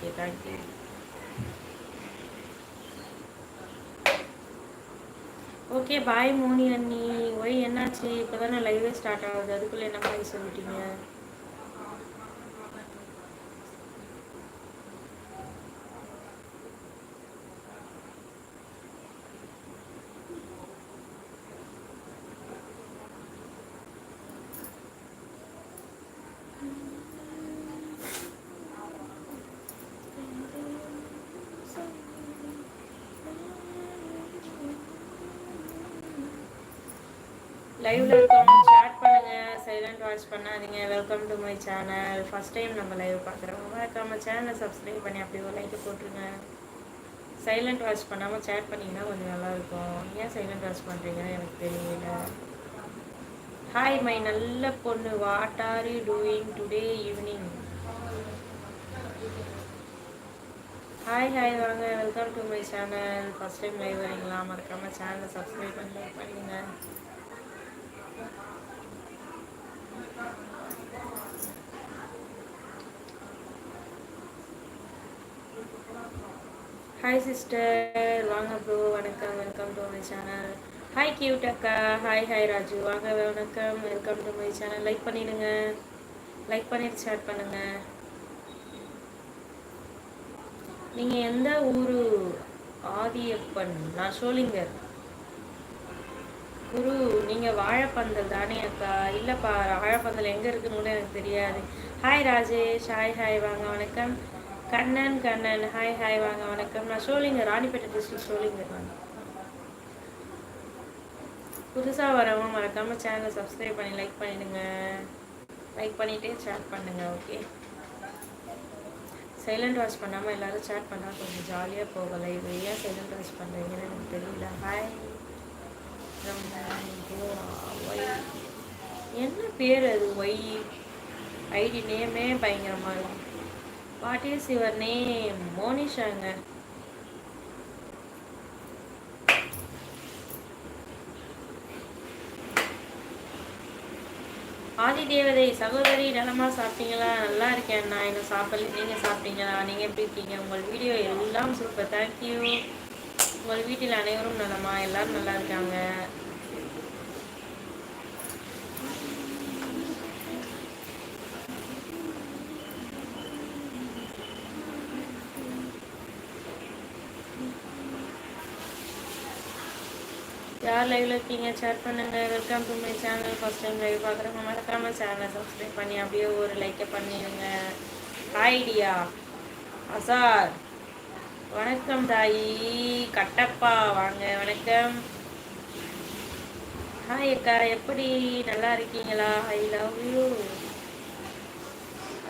Okay thank you okay bye Moni அண்ணி Y என்னாச்சு இப்போ தானே லைவே ஸ்டார்ட் ஆகுது அதுக்குள்ளே என்ன பாய் சொல்லிட்டீங்க லைவ்ல இருக்கவங்க chat பண்ணுங்க சைலண்ட் வாட்ச் பண்ணாதீங்க. Welcome to my channel first time நம்ம லைவ் பார்க்குறோம். மறக்காம சேனலை சப்ஸ்கிரைப் பண்ணி அப்படியே ஒரு லைக் போட்டுருங்க. சைலண்ட் வாட்ச் பண்ணாமல் சேட் பண்ணிங்கன்னா கொஞ்சம் நல்லாயிருக்கும் ஏன் சைலண்ட் வாட்ச் பண்ணுறீங்கன்னு எனக்கு தெரியல. ஹாய் மை நல்ல பொண்ணு. What are you doing today evening hi hi வாங்க. Welcome to my channel first time live வரீங்களா? மறக்காமல் சேனலை சப்ஸ்கிரைப் பண்ணி லைக் ஹாய் சிஸ்டர் வாங்க ப்ரோ வணக்கம் welcome to my channel hi cute அக்கா. Hi hi Raju. வாங்க வணக்கம். Welcome to my channel like பண்ணிடுங்க. லைக் பண்ணிட்டு ஷேர் பண்ணுங்க. நீங்கள் எந்த ஊர்? ஆதியப்பன். நான் சோளிங்கர் குரு நீங்கள் வாழைப்பந்தல் தானே அக்கா? இல்லைப்பா வாழைப்பந்தல் எங்கே இருக்குன்னு கூட எனக்கு தெரியாது. ஹாய் ராஜேஷ் ஹாய் ஹாய் வாங்க வணக்கம். கண்ணன் கண்ணன் ஹாய் ஹாய் வாங்க வணக்கம். நான் சோழிங்க ராணிப்பேட்டை டிஸ்ட்ரிக்ட் சோழிங்க. நான் புதுசாக வரவங்க மறக்காமல் சேனலை சப்ஸ்கிரைப் பண்ணி லைக் பண்ணிடுங்க. லைக் பண்ணிட்டே சேட் பண்ணுங்க ஓகே சைலண்ட் வாட்ச் பண்ணாமல் எல்லாரும் சேட் பண்ணால் கொஞ்சம் ஜாலியாக போகலை இது ஏன் சைலண்ட் வாட்ச் பண்ணுறீங்கன்னு எனக்கு தெரியல. ஹாய் என்ன பேர் அது? ஒய் ஐடி நேமே பயங்கரமாக இருக்கும். வாட் இஸ் யுவர் நேம் மோனிஷாங்க. ஆதி தேவதை சகோதரி நலமா சாப்பிட்டீங்களா? நல்லா இருக்கேன் நான் என்ன சாப்பிடல. நீங்க சாப்பிட்டீங்களா? நீங்க எப்படி இருக்கீங்க? உங்கள் வீடியோ எல்லாம் சூப்பர் தேங்க்யூ உங்கள் வீட்டில் அனைவரும் நலமா? எல்லாரும் நல்லா இருக்காங்க. யார் லைவ்ல இருக்கீங்க? சேர் பண்ணுங்க. Welcome to my channel first time live பார்க்குறவங்க மறக்காம சேனலை சப்ஸ்கிரைப் பண்ணி அப்படியே ஒரு லைக்கை பண்ணிடுங்க. ஐடியா அசார் வணக்கம் தாயி. கட்டப்பா வாங்க வணக்கம். ஹாய் அக்கா எப்படி? நல்லா இருக்கீங்களா? I love you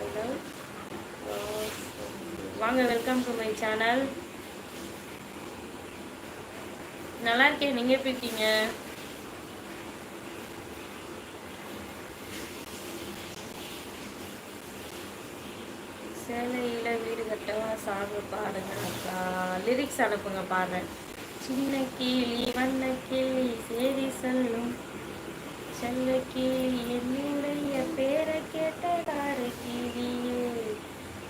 I love வாங்க வெல்கம் டு மை சேனல் நல்லா இருக்கேன் நீங்க எப்படி இருக்கீங்க? சேலையில வீடு கட்டவா சாங்கு பாடுங்க அக்கா. லிரிக்ஸ் அனுப்புங்க பாடுறேன் சின்ன கீழி வண்ண கிளி சேரி சொல்லும். செல்ல கீழி என்னுடைய பேரை கேட்டதாரு கீழியே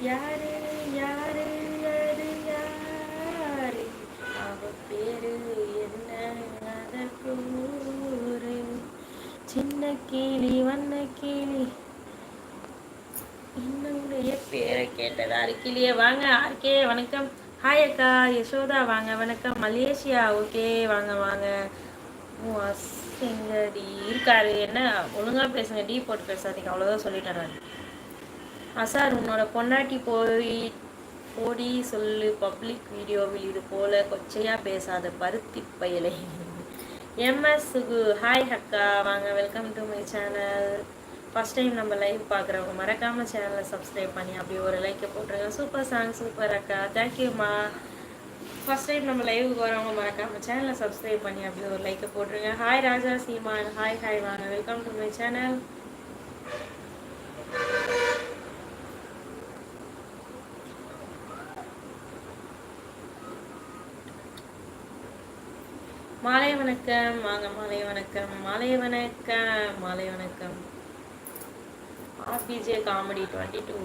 யாரு யாரு யாரு யாரு? அவ பேரு என்ன அதற்கு சின்ன கீழி வண்ண கீழி என்னுடைய பேரை கேட்டதா இருக்கிலையே வாங்க ஆர்கே வணக்கம். ஹாய் அக்கா யசோதா வாங்க வணக்கம். மலேசியா ஓகே வாங்க வாங்க. சிங்கடி இருக்காரு என்ன? ஒழுங்கா பேசுங்க டீ போட்டு பேசாதீங்க. அவ்வளோதான் சொல்லிட்டேன் நான். அசார் உன்னோட பொண்டாட்டி போய் போடி சொல்லு. பப்ளிக் வீடியோவில் இது போல கொச்சையா பேசாத பருத்தி பயலை. எம்எஸ் சுகு ஹாய் அக்கா. வாங்க welcome to my channel first time நம்ம லைவ் பார்க்குறவங்க மறக்காம சேனலை சப்ஸ்கிரைப் பண்ணி அப்படியே ஒரு லைக்கை போட்டுருங்க. சூப்பர் சாங் சூப்பர் அக்கா. தேங்க்யூம்மா ஃபஸ்ட் டைம் நம்ம லைவுக்கு வரவங்க மறக்காம சேனலை சப்ஸ்கிரைப் பண்ணி அப்படியே ஒரு லைக்கை போட்டுருங்க. Hi Raja Seeman. Hi hi வாங்க. வெல்கம் டு மை சேனல் மாலை வணக்கம். வாங்க மாலை வணக்கம். மாலை வணக்கம். மாலை வணக்கம். आप कीजिए कॉमेडी ट्वेंटी टू